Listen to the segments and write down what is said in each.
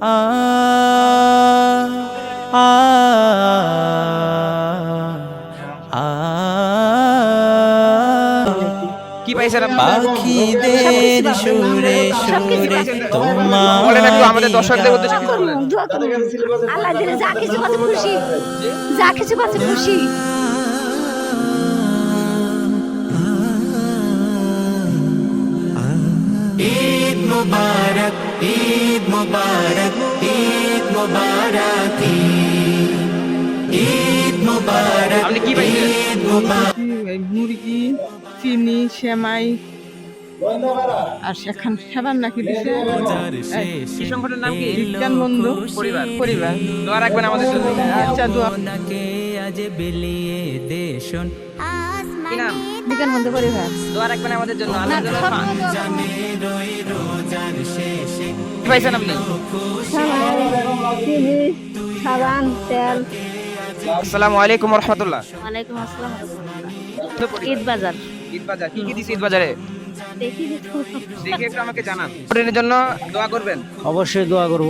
আ আ আ কি পাইছেন পাখিদের সুরে সুরে তোমার আমাদের দর্শকদের উদ্দেশ্যে কিছু বলেন আল্লাহ দিলে যা কিছু পাচ্ছে খুশি। যা কিছু পাচ্ছে খুশি। ঈদ মুবারক ঈদ মুবারক ঈদ মুবারক ঈদ মুবারক আপনি কি পাইছেন? ঈদ মুবারক মুরগি চিনি সেমাই। আর সেখান সেবার নাকি দিছে কি সংগঠনের নাম কি? বিজ্ঞান বন্ধু? পরিবার। পরিবার। দোয়া রাখবেন আমাদের জন্য। আচ্ছা দোয়া। আজ বিলিয়ে দেশন কি নাম বিজ্ঞান বন্ধু পরিবার দোয়া রাখবেন আমাদের জন্য। আল্লাহর জন্য পাইছেন আপনি? সাবান তেল। আসসালামু আলাইকুম রহমতুল্লাহ। ওয়ালাইকুম আসসালাম। ঈদ বাজার। ঈদ বাজার। কি কি দিছে ঈদ বাজারে? দেখি একটু আমাকে জানান। প্রোটিনের জন্য দোয়া করবেন। অবশ্যই দোয়া করব।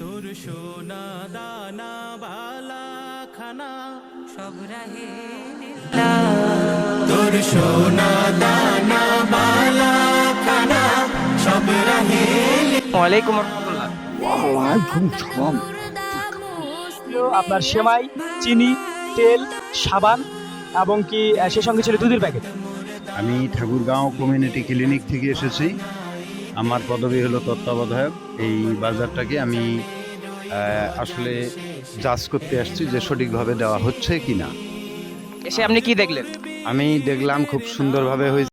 তোর সোনা দানা বালা খানা সব রাহে ওয়ালাইকুম রহমতুল্লাহ আপনার সেমাই চিনি তেল সাবান এবং কি সে সঙ্গে ছিল দুধের প্যাকেট? আমি ঠাকুরগাঁও কমিউনিটি ক্লিনিক থেকে এসেছি। আমার পদবি হলো তত্ত্বাবধায়ক। এই বাজারটাকে আমি আসলে জাজ করতে আসছি যে সঠিকভাবে দেওয়া হচ্ছে কি না এসে আপনি কি দেখলেন? আমি দেখলাম খুব সুন্দরভাবে হয়েছে।